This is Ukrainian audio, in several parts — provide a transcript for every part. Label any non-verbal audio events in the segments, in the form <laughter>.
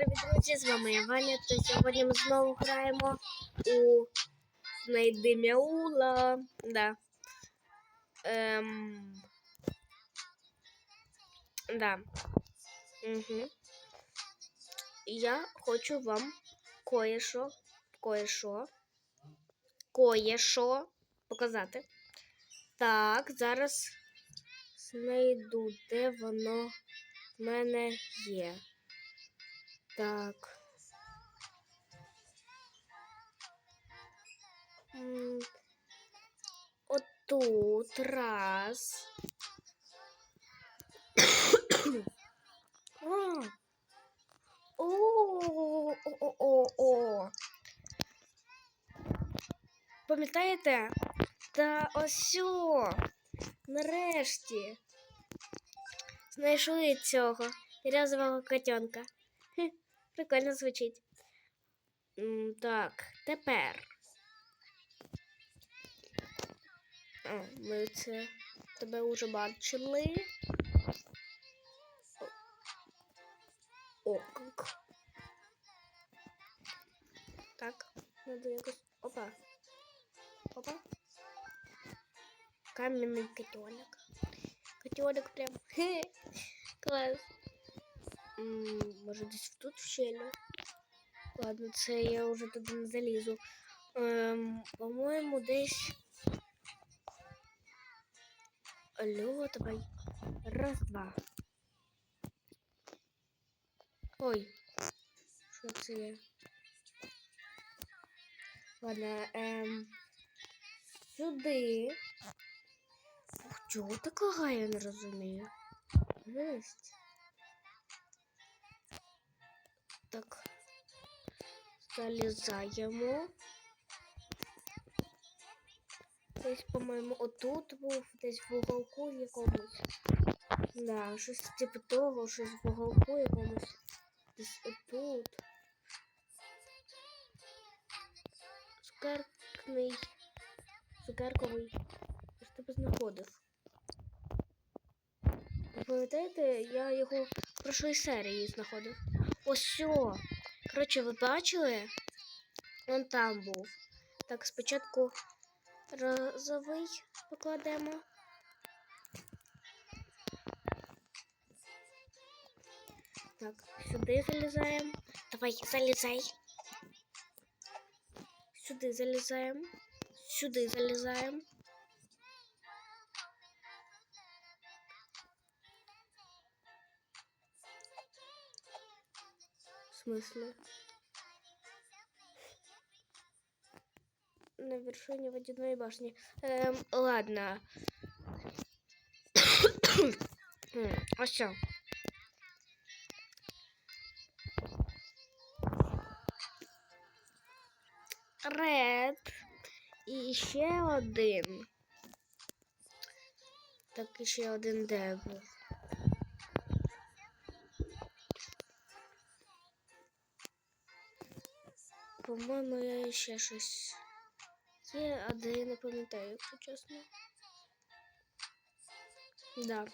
привіт, друзі! З вами Ваня. То сьогодні ми знову граємо у Знайди Мяула. Да. Ем... Да. Угу. Я хочу вам кое-що, кое-що, кое-що показати. Так, зараз знайду, де воно в мене є. Так. М, Отут раз. А. О, о, о, о. Пам'ятаєте? Та ось о, нарешті знайшли цього рязового котенка. Прикольно звучить. Так, тепер. О, ми це тебе вже бачили. О, как. Так, надо якось. Опа. Опа. Каменный котенок. Котенок прям. <laughs> Хе, класс. Може десь тут в щелі. Ладно, це я вже туди не залізу. Ем, по-моєму, десь. Алло, давай. Раз, два. Ой. Що це є? Ладно, ем. Сюди. Ух, Чого така я не розумію? Жесть. Так. Залізаємо. Десь, по-моєму, отут був, десь в уголку якомусь. Да, щось типу того, щось в уголку якомусь. Десь отут. Цукеркний. Цукерковий. Я ж тебе знаходив. Пам'ятаєте, я його в прошлій серії знаходив. Ось. Коротше, ви бачили? Вон там був. Так, спочатку розовий покладемо. Так, сюди залізаємо. Давай, залізай. Сюди залізаємо. Сюди залізаємо. Смысле? На вершине водяной башни. Эм, ладно. <coughs> А що? Ред. І ще один. Так, і ще один де. По-моєму, я ще щось є, а де я не пам'ятаю, якщо чесно. Да.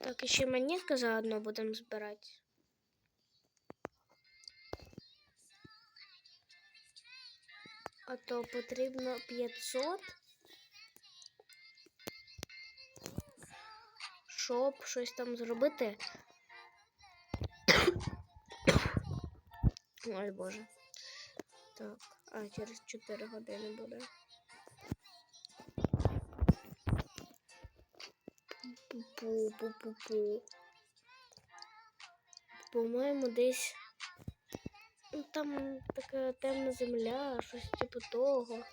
Так, ще монетка заодно будемо збирати. А то потрібно 500. Щоб щось там зробити. Ой, Боже. Так, а через 4 години буде. Пу-пу-пу-пу. По-моєму, десь. Ну, там така темна земля, щось типу того.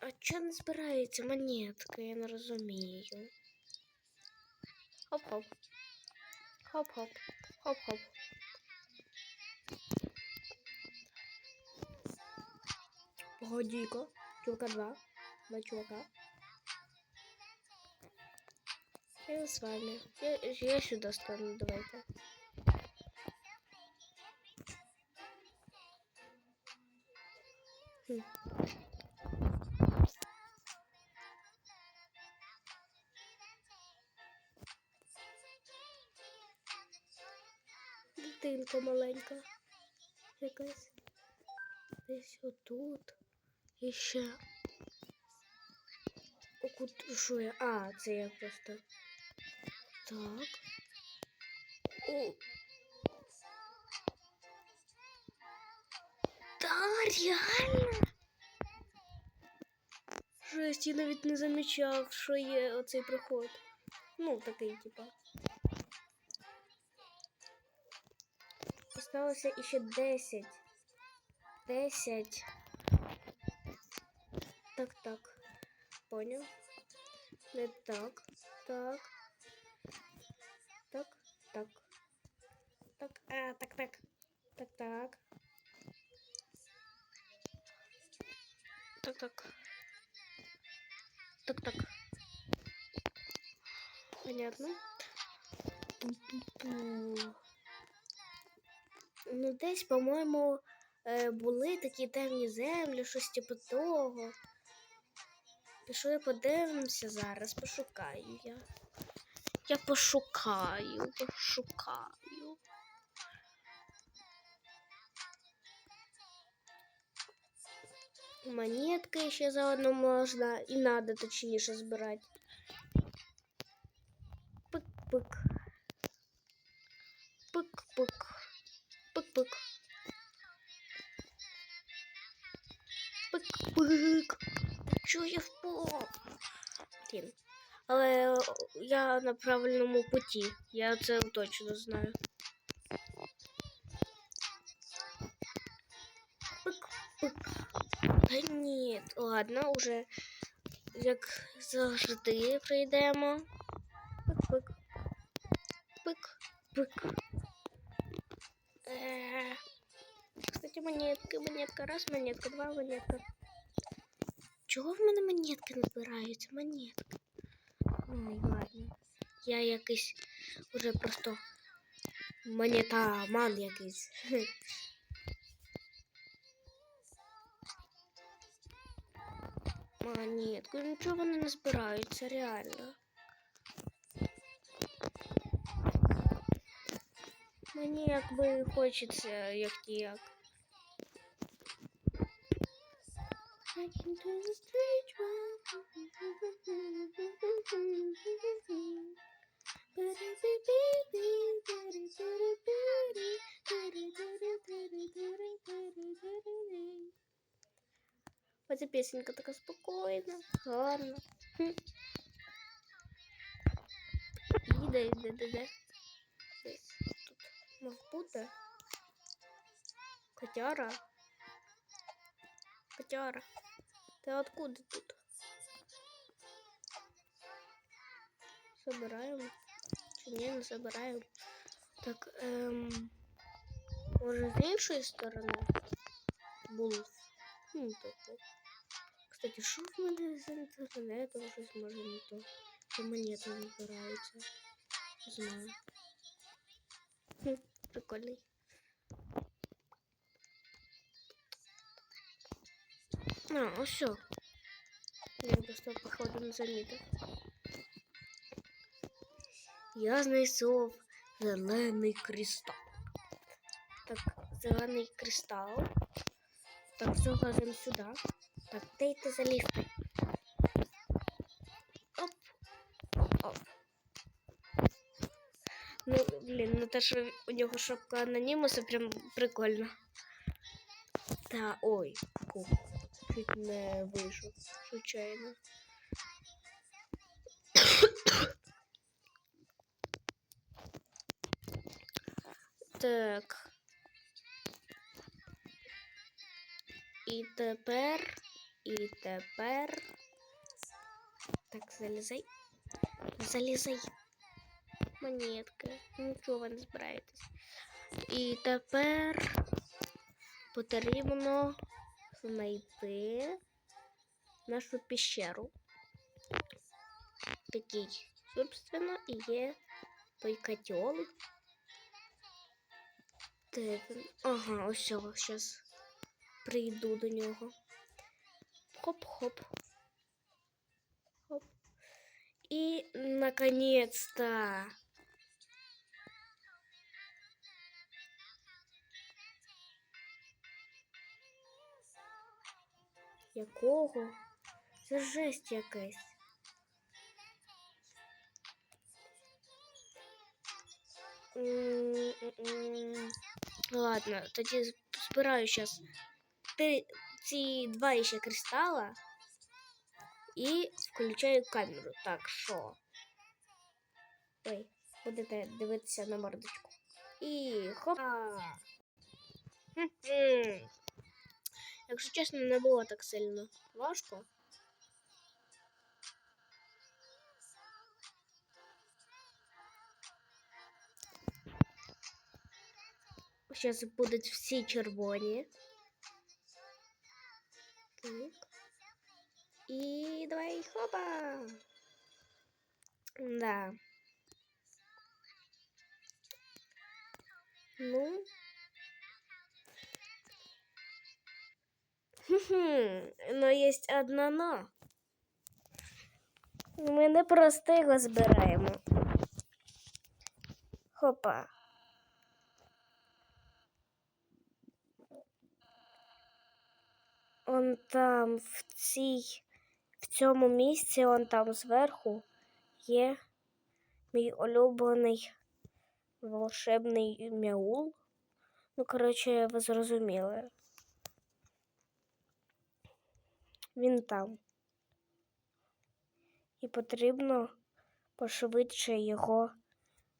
А чого не збирається монетка, я не розумію. Хоп-хоп. Хоп-хоп. Хоп-хоп. Погоди-ка. Чувака два. Два чувака. Я с вами. Я, я сюда стану, давайте. Хм. Хатинка маленька. Якась. Десь отут. І ще. Окут, що я? А, це я просто. Так. О. Та, реально. Жесть, я навіть не замічав, що є оцей проход. Ну, такий, типа. Осталося іще 10. 10. Так, так. Понял? Не так. Так. Так, так. Так, а, так, так. Так, так. Так, так. Так, так. Понятно. Ту-ту-ту. Ну, десь, по-моєму, е, були такі темні землі, щось типу того. Пішли подивимося зараз, пошукаю я. Я пошукаю, пошукаю. Монетки ще заодно можна і надо точніше збирати. Пик-пик. Пик-пик. Пик-пик. Пик-пик. Чого я впав? Блін. Але я на правильному путі. Я це точно знаю. Пик-пик. Та ні, ладно, уже як завжди прийдемо. Пик-пик. Пик-пик. Кстати, монетки, монетка, раз, монетка, два, монетка. Чого в мене монетки не збираються? Монетки. Ой, ладно. Я якийсь уже просто монетаман якийсь. Монетку, нічого вони не збираються, реально. Мені якби хочеться як як. Оця пісенька така спокійна, гарна. Хм. Іде, іде, іде, іде. Десь тут мав бути. Котяра. Котяра. Ты откуда тут? Собираем. Чи собираем. Так, ем... Може з іншої сторони? Було. Ну, так. Кстати, що в мене з інтернетом щось може не то? Що монети не. Не знаю. Хм, прикольний. А, ось все. Я просто походу не замітив. Я знайшов зелений кристал. Так, зелений кристал. Так, залазимо сюди. Так, де ти заліз? Оп. Оп. Ну, блін, ну те, що у нього шапка анонімуса, прям прикольно. Та, ой, ку. Чуть не вийшов, случайно. Так. І тепер, і тепер. Так, залізай. Залізай. Монетки. Нічого ви не збираєтесь. І тепер потрібно знайти нашу пещеру. Такий, собственно, і є той котел. Ага, ось зараз прийду до нього. Хоп-хоп. Хоп. І наконец-то. Якого? Це жесть якась. М-м-м. Ладно, тоді збираю зараз ці два ще кристала і включаю камеру. Так, що? Ой, будете дивитися на мордочку. І хоп. Якщо чесно, не було так сильно важко. Зараз будуть всі червоні. Так. І давай хопа. Да. Ну. Хм, но є одна но. Ми не просто його збираємо. Хопа. Он там в цій, в цьому місці, он там зверху є мій улюблений волшебний мяул. Ну, коротше, ви зрозуміли. Він там. І потрібно пошвидше його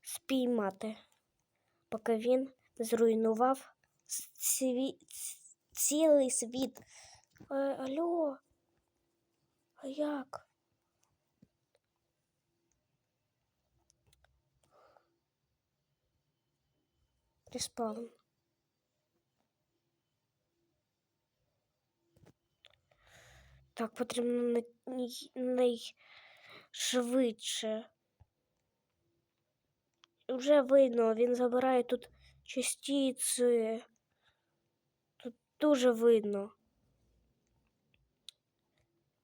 спіймати, поки він зруйнував сві... цілий світ. Е, алло, а як? Респаун. Так, потрібно най- найшвидше. Вже видно, він забирає тут частиці. Тут дуже видно.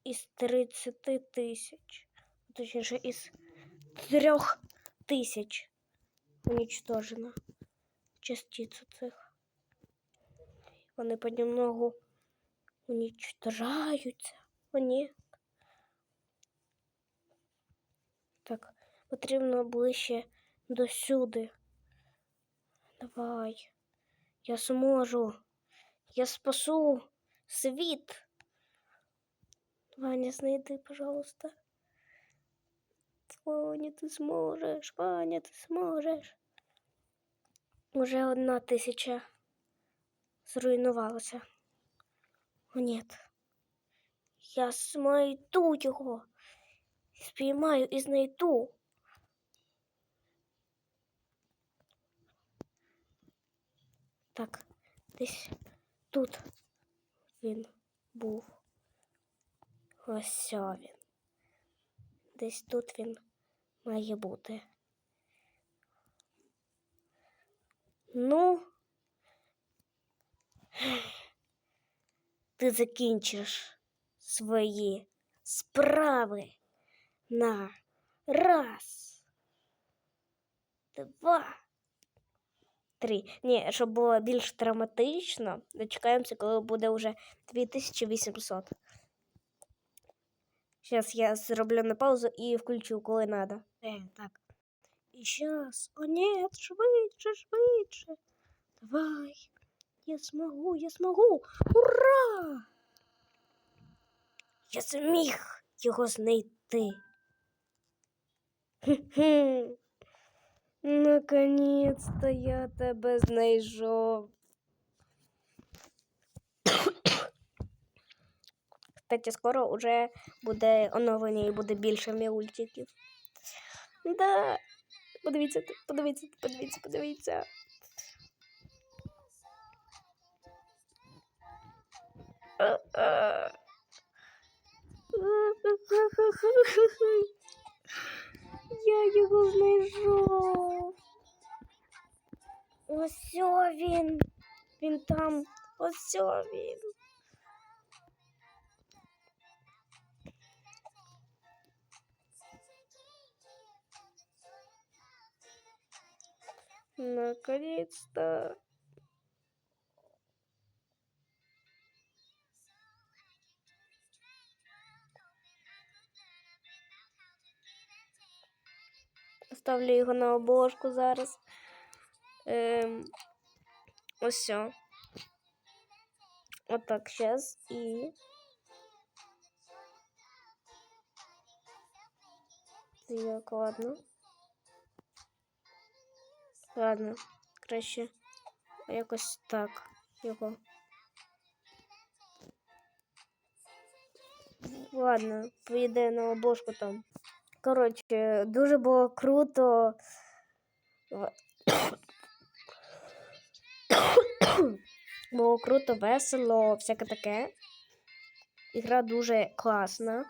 Із 30 тисяч. Точніше, із 3 тисяч уничтожено частицю цих. Вони понемногу уничтожаються. О. Так, потрібно ближче до сюди. Давай. Я зможу. Я спасу світ. Ваня, знайди, пожалуйста. Ваня, ти зможеш, Ваня, ти зможеш. Уже одна тисяча зруйнувалася. О, ні. Я знайду його. Спіймаю і знайду. Так, десь тут він був. Ось він. Десь тут він має бути. Ну, ти закінчиш свої справи на раз, два, три. Ні, щоб було більш драматично, дочекаємося, коли буде вже 2800. Зараз я зроблю на паузу і включу, коли. Е, так. І сейчас. О, нет, швидше, швидше. Давай. Я смогу, я смогу. Ура! Я зміг його знайти. Хе-хе. Наконец-то я тебе знайшов. Кстати, скоро уже буде оновлення і буде більше мультиків. Да. Подивіться, подивіться, подивіться, подивіться. Я його знайшов. Ось він. Він там. Ось він. Наконец-то. Поставлю його на обложку зараз. Ем, ось все. Отак, зараз. І. Так, ладно. Ладно, краще якось так його. Ладно, поїде на обложку там. Коротше, дуже було круто. Було круто, весело, всяке таке. Ігра дуже класна.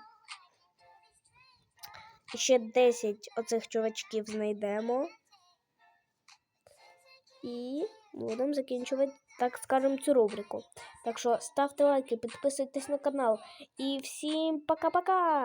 І ще 10 оцих чувачків знайдемо. І будемо закінчувати, так скажемо, цю рубрику. Так що ставте лайки, підписуйтесь на канал. І всім пока-пока!